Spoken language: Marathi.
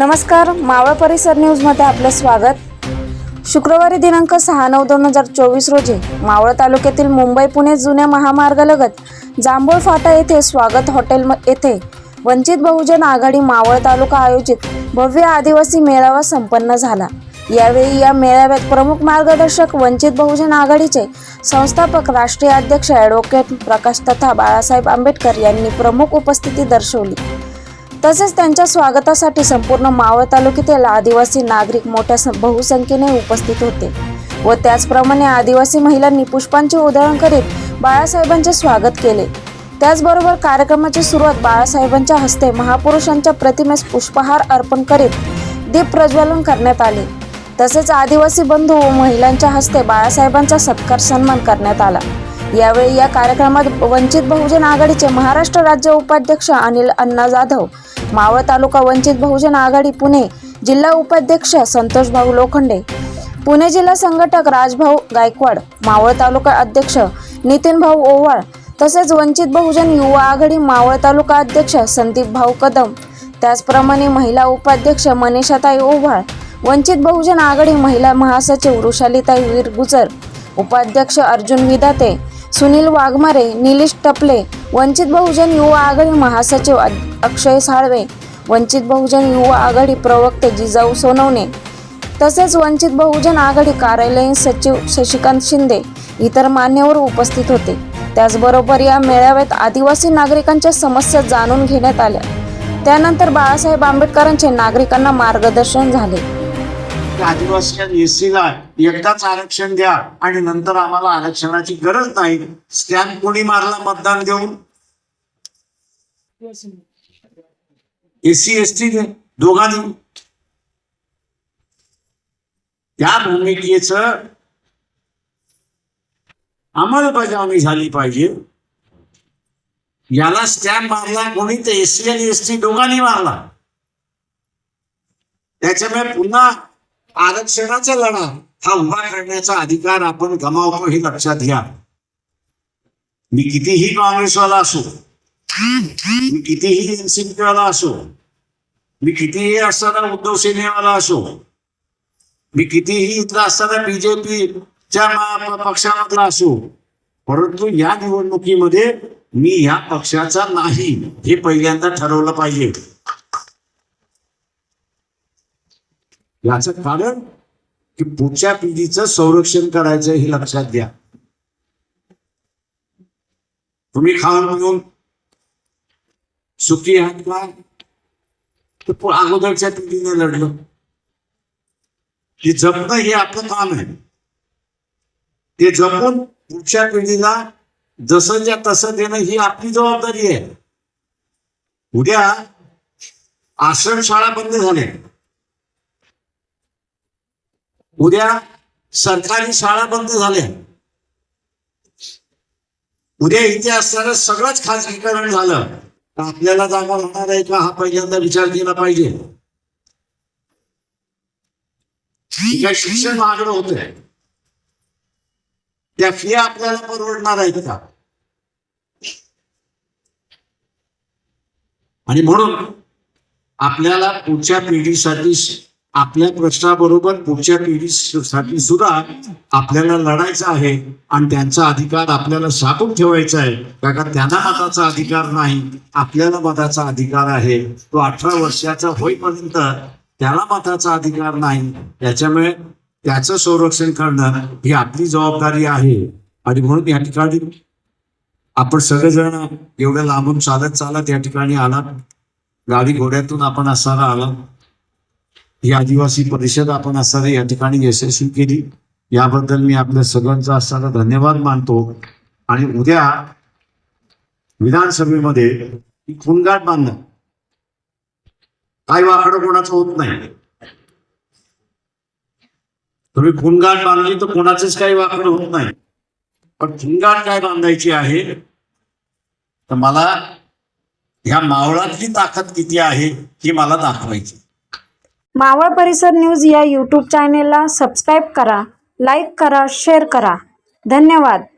नमस्कार मावळ परिसर न्यूजमध्ये आपलं स्वागत. शुक्रवारी दिनांक सहा नऊ दोन हजार चोवीस रोजी मावळ तालुक्यातील मुंबई पुणे जुन्या महामार्गालगत जांभूळ फाटा येथे स्वागत हॉटेल म- येथे वंचित बहुजन आघाडी मावळ तालुका आयोजित भव्य आदिवासी मेळावा संपन्न झाला. यावेळी या मेळाव्यात प्रमुख मार्गदर्शक वंचित बहुजन आघाडीचे संस्थापक राष्ट्रीय अध्यक्ष ॲडव्होकेट प्रकाश तथा बाळासाहेब आंबेडकर यांनी प्रमुख उपस्थिती दर्शवली. तसेच त्यांच्या स्वागतासाठी संपूर्ण मावळ तालुक्यातील आदिवासी नागरिक मोठ्या सं- बहुसंख्येने उपस्थित होते व त्याचप्रमाणे आदिवासी महिलांनी पुष्पांचे उधळण करीत बाळासाहेबांचे स्वागत केले. त्याचबरोबर कार्यक्रमाची सुरुवात बाळासाहेबांच्या हस्ते महापुरुषांच्या प्रतिमेस पुष्पहार अर्पण करीत दीप प्रज्वलन करण्यात आले. तसेच आदिवासी बंधू व महिलांच्या हस्ते बाळासाहेबांचा सत्कार सन्मान करण्यात आला. यावेळी या कार्यक्रमात वंचित बहुजन आघाडीचे महाराष्ट्र राज्य उपाध्यक्ष अनिल अण्णा जाधव मावळ तालुका वंचित बहुजन आघाडी पुणे जिल्हा उपाध्यक्ष संतोष भाऊ लोखंडे पुणे जिल्हा संघटक राजभाऊ गायकवाड मावळ तालुका अध्यक्ष नितीन भाऊ ओवाळ तसेच वंचित बहुजन युवा आघाडी मावळ तालुका अध्यक्ष संदीप भाऊ कदम. त्याचप्रमाणे महिला उपाध्यक्ष मनीषाताई ओव्हाळ वंचित बहुजन आघाडी महिला महासचिव वृषालीताई वीर गुजर उपाध्यक्ष अर्जुन विदाते सुनील वाघमारे निलेश टपले वंचित बहुजन युवा आघाडी महासचिव अक्षय साळवे वंचित बहुजन युवा आघाडी प्रवक्ते जिजाऊ सोनवणे तसेच वंचित बहुजन आघाडी कार्यालयीन सचिव शशिकांत शिंदे इतर मान्यवर उपस्थित होते. त्याचबरोबर या मेळाव्यात आदिवासी नागरिकांच्या समस्या जाणून घेण्यात आल्या. त्यानंतर बाळासाहेब आंबेडकरांचे नागरिकांना मार्गदर्शन झाले. की आदिवासी एससीला एकदाच आरक्षण द्या आणि नंतर आम्हाला आरक्षणाची गरज नाही स्टॅम्प कोणी मारला मतदान देऊन? एससी एसटी दोघांनी? त्या भूमिकेच अंमलबजावणी झाली पाहिजे. याला स्टॅम्प मारला कोणी तर एससी आणि एसटी दोघांनी मारला. त्याच्यामुळे पुन्हा आरक्षणाचा लढा हा उभा करण्याचा अधिकार आपण गमावतो हे लक्षात घ्या. मी कितीही काँग्रेसवाला असो मी कितीही एनसीपी वाला असो मी कितीही असताना उद्धव सेनेवाला असो मी कितीही इथला असताना बीजेपीच्या पक्षामधला असो परंतु या निवडणुकीमध्ये मी या पक्षाचा नाही हे पहिल्यांदा ठरवलं पाहिजे. याचं कारण की पुढच्या पिढीचं संरक्षण करायचं हे लक्षात घ्या. तुम्ही खाऊन पिऊन सुखी आहात का? तर अगोदरच्या पिढीने लढलं. ते जपणं हे आपलं काम आहे. ते जपून पुढच्या पिढीला जसं ज्या तसं देणं ही आपली जबाबदारी आहे. उद्या आश्रमशाळा बंद झाल्या. उद्या सरकारी शाळा बंद झाल्या. उद्या इथे असणारं सगळंच खाजगीकरण झालं. तर आपल्याला जागा होणार आहे का? हा पहिल्यांदा विचार केला पाहिजे. शिक्षण महागडं होत त्या फी आपल्याला परवडणार आहेत का? आणि म्हणून आपल्याला पुढच्या पिढीसाठी आपल्या प्रश्नाबरोबर पुढच्या पिढीसाठी सुद्धा आपल्याला लढायचं आहे आणि त्यांचा अधिकार आपल्याला साठवून ठेवायचा आहे. कारण त्यांना मताचा अधिकार नाही आपल्याला मताचा अधिकार आहे. तो अठरा वर्षाचा होईपर्यंत त्याला मताचा अधिकार नाही. त्याच्यामुळे त्याचं संरक्षण करणं ही आपली जबाबदारी आहे. आणि म्हणून या ठिकाणी आपण सगळेजण एवढ्या लांबून चालत चालत या ठिकाणी आला गाडी घोड्यातून आपण असायला आला ही आदिवासी परिषद आपण असताना या ठिकाणी यशस्वी केली. याबद्दल मी आपल्या सगळ्यांचा असताना धन्यवाद मानतो. आणि उद्या विधानसभेमध्ये ही खूनगाठ बांधणं. काही वाकडं कोणाचं होत नाही. तुम्ही खूनगाठ बांधली तर कोणाचंच काही वाकडं होत नाही. पण खूनगाठ काय बांधायची आहे? तर मला ह्या मावळातली ताकद किती आहे ही मला दाखवायची. मावळ परिसर न्यूज या यूट्यूब चॅनेलला सबस्क्राईब करा लाईक करा शेअर करा. धन्यवाद.